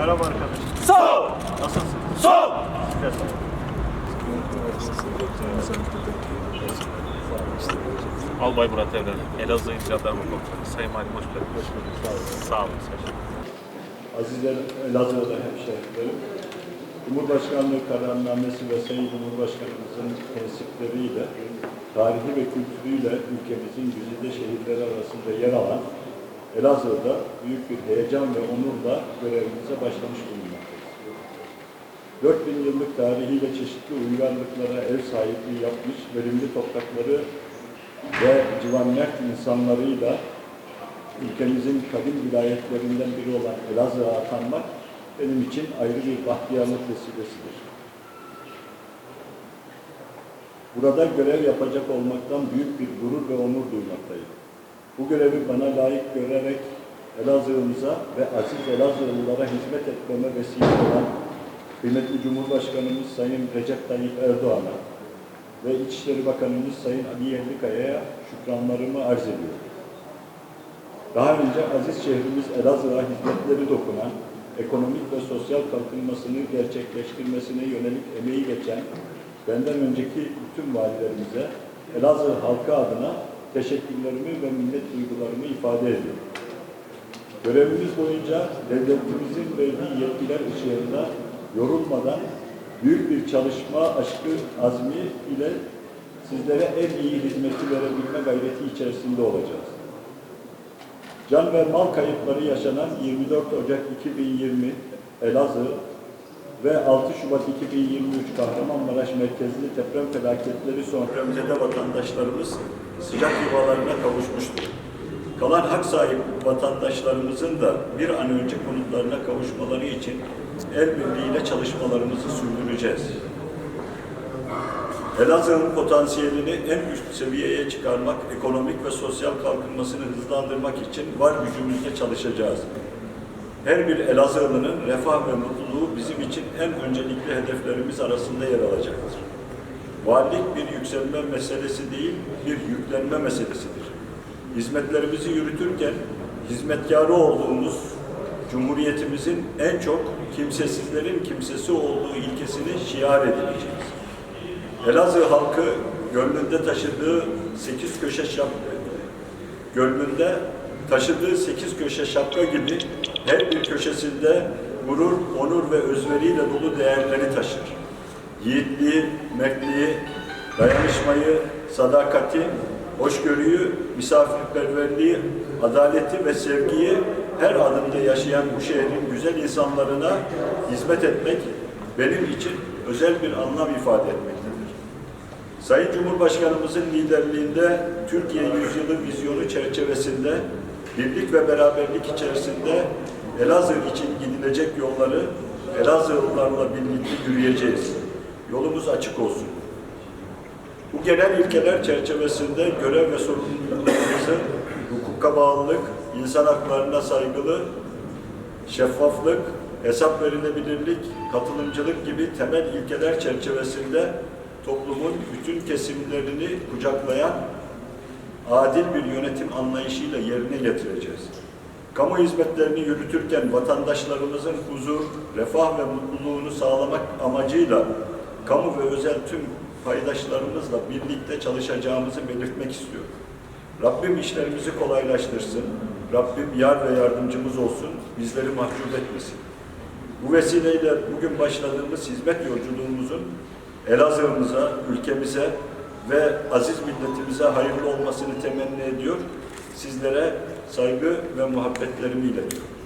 Merhaba arkadaşlar. Sol! Nasılsın? Sol! Albay Murat Evren, Elazığ İl Jandarma Komutanı. Sayın Valim hoş geldiniz. Sağ olun. Sağ olun. Azizler Elazığ'da hemşehrilerim. Cumhurbaşkanlığı kararnamesi ve Sayın Cumhurbaşkanımızın tensipleriyle, tarihi ve kültürüyle ülkemizin güzide şehirleri arasında yer alan Elazığ'da büyük bir heyecan ve onurla görevimize başlamış bulunmaktayız. 4000 yıllık tarihiyle çeşitli uygarlıklara ev sahipliği yapmış, verimli toprakları ve civanmert insanlarıyla ülkemizin kadim vilayetlerinden biri olan Elazığ'a atanmak benim için ayrı bir bahtiyarlık vesilesidir. Burada görev yapacak olmaktan büyük bir gurur ve onur duymaktayım. Bu görevi bana layık görerek Elazığ'ımıza ve aziz Elazığlılara hizmet etmeme vesile olan kıymetli Cumhurbaşkanımız Sayın Recep Tayyip Erdoğan'a ve İçişleri Bakanımız Sayın Ali Yerlikaya'ya şükranlarımı arz ediyorum. Daha önce aziz şehrimiz Elazığ'a hizmetleri dokunan, ekonomik ve sosyal kalkınmasını gerçekleştirmesine yönelik emeği geçen benden önceki bütün valilerimize Elazığ halkı adına teşekkürlerimi ve minnet duygularımı ifade ediyorum. Görevimiz boyunca devletimizin verdiği yetkiler ışığında yorulmadan büyük bir çalışma aşkı, azmi ile sizlere en iyi hizmeti verebilme gayreti içerisinde olacağız. Can ve mal kayıpları yaşanan 24 Ocak 2020 Elazığ ve 6 Şubat 2023 Kahramanmaraş merkezli deprem felaketleri sonrasında vatandaşlarımız sıcak yuvalarına kavuşmuştur. Kalan hak sahibi vatandaşlarımızın da bir an önce konutlarına kavuşmaları için el birliğiyle çalışmalarımızı sürdüreceğiz. Elazığ'ın potansiyelini en üst seviyeye çıkarmak, ekonomik ve sosyal kalkınmasını hızlandırmak için var gücümüzle çalışacağız. Her bir Elazığlı'nın refah ve mutluluğu bizim için en öncelikli hedeflerimiz arasında yer alacaktır. Valilik bir yükselme meselesi değil, bir yüklenme meselesidir. Hizmetlerimizi yürütürken hizmetkarı olduğumuz Cumhuriyetimizin en çok kimsesizlerin kimsesi olduğu ilkesini şiar edileceğiz. Elazığ halkı gönlünde taşıdığı sekiz köşe şapka, gönlünde taşıdığı sekiz köşe şapka gibi her bir köşesinde gurur, onur ve özveriyle dolu değerleri taşır. Yiğitliği, mertliği, dayanışmayı, sadakati, hoşgörüyü, misafirperverliği, adaleti ve sevgiyi her adımda yaşayan bu şehrin güzel insanlarına hizmet etmek benim için özel bir anlam ifade etmektedir. Sayın Cumhurbaşkanımızın liderliğinde Türkiye Yüzyılı vizyonu çerçevesinde birlik ve beraberlik içerisinde Elazığ için gidilecek yolları Elazığlılarla birlikte yürüyeceğiz. Yolumuz açık olsun. Bu genel ilkeler çerçevesinde görev ve sorumluluklarımızı hukuka bağlılık, insan haklarına saygılı, şeffaflık, hesap verilebilirlik, katılımcılık gibi temel ilkeler çerçevesinde toplumun bütün kesimlerini kucaklayan adil bir yönetim anlayışıyla yerine getireceğiz. Kamu hizmetlerini yürütürken vatandaşlarımızın huzur, refah ve mutluluğunu sağlamak amacıyla kamu ve özel tüm paydaşlarımızla birlikte çalışacağımızı belirtmek istiyorum. Rabbim işlerimizi kolaylaştırsın. Rabbim yar ve yardımcımız olsun. Bizleri mahcup etmesin. Bu vesileyle bugün başladığımız hizmet yolculuğumuzun Elazığ'ımıza, ülkemize ve aziz milletimize hayırlı olmasını temenni ediyor. Sizlere saygı ve muhabbetlerimi iletiyorum.